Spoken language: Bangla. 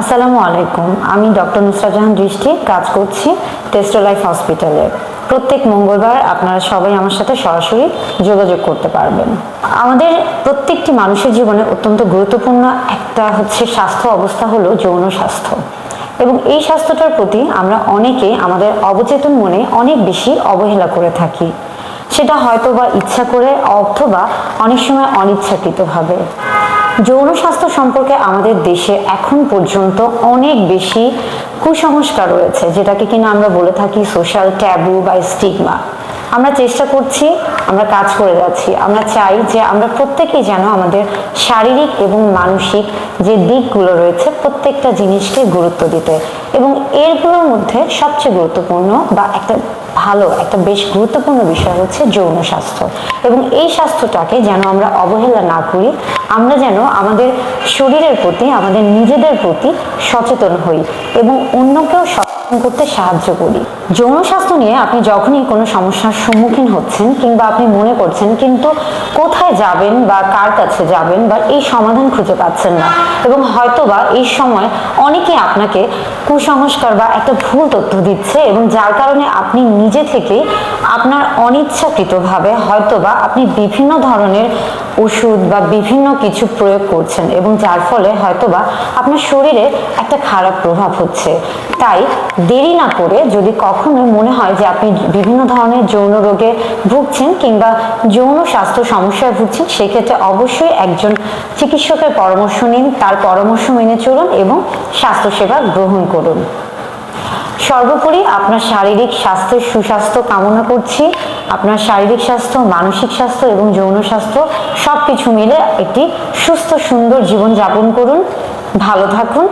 আসসালামু আলাইকুম। আমি ডক্টর নুসরাত জাহান দৃষ্টি, কাজ করছি টেস্টো লাইফ হসপিটালে প্রত্যেক মঙ্গলবার আপনারা সবাই আমার সাথে সরাসরি যোগাযোগ করতে পারবেন। আমাদের প্রত্যেকটি মানুষের জীবনে অত্যন্ত গুরুত্বপূর্ণ একটা হচ্ছে স্বাস্থ্য অবস্থা হলো যৌন স্বাস্থ্য। এবং এই স্বাস্থ্যটার প্রতি আমরা অনেকে আমাদের অবচেতন মনে অনেক বেশি অবহেলা করে থাকি। সেটা হয়তো বা ইচ্ছা করে অথবা অনেক সময় অনিচ্ছাকৃতভাবে। যৌন স্বাস্থ্য সম্পর্কে আমাদের দেশে এখন পর্যন্ত অনেক বেশি কুসংস্কার রয়েছে, যেটাকে কিনা আমরা বলে থাকি সোশ্যাল ট্যাবু বা স্টিগমা আমরা চেষ্টা করছি, আমরা কাজ করে যাচ্ছি। আমরা চাই যে আমরা প্রত্যেকেই যেন আমাদের শারীরিক এবং মানসিক যে দিকগুলো রয়েছে প্রত্যেকটা জিনিসকে গুরুত্ব দিতে। এবং এরগুলোর মধ্যে সবচেয়ে গুরুত্বপূর্ণ বা একটা ভালো, একটা বেশ গুরুত্বপূর্ণ বিষয় হচ্ছে যৌন স্বাস্থ্য। এবং এই স্বাস্থ্যটাকে যেন আমরা অবহেলা না করি, আমরা যেন আমাদের শরীরের প্রতি, আমাদের নিজেদের প্রতি সচেতন হই এবং অন্যকেও সচেতন করতে সাহায্য করি। যৌন স্বাস্থ্য নিয়ে আপনি যখনই কোনো সমস্যার সম্মুখীন হচ্ছেন কিংবা আপনি মনে করছেন, কিন্তু কোথায় যাবেন বা কার কাছে যাবেন বা এই সমাধান খুঁজে পাচ্ছেন না, এবং হয়তোবা এই সময় অনেকে আপনাকে কুসংস্কার বা একটা ভুল তথ্য দিচ্ছে এবং যার কারণে আপনি নিজে থেকেই আপনার অনিচ্ছাকৃতভাবে হয়তোবা আপনি বিভিন্ন ধরনের ওষুধ বা বিভিন্ন কিছু প্রয়োগ করছেন এবং যার ফলে হয়তোবা আপনার শরীরে একটা খারাপ প্রভাব হচ্ছে। তাই দেরি না করে যদি কখনো মনে হয় যে আপনি বিভিন্ন ধরনের যৌন রোগে ভুগছেন কিংবা যৌন স্বাস্থ্য সমস্যায় ভুগছেন, সেক্ষেত্রে অবশ্যই একজন চিকিৎসকের পরামর্শ নিন, তার পরামর্শ মেনে চলুন এবং স্বাস্থ্যসেবা গ্রহণ করুন। সর্বোপরি আপনার শারীরিক স্বাস্থ্যের সুস্বাস্থ্য কামনা করছি। আপনার শারীরিক স্বাস্থ্য, মানসিক স্বাস্থ্য এবং যৌন স্বাস্থ্য সব কিছু মিলে একটি সুস্থ, সুন্দর জীবন যাপন করুন। ভালো থাকুন।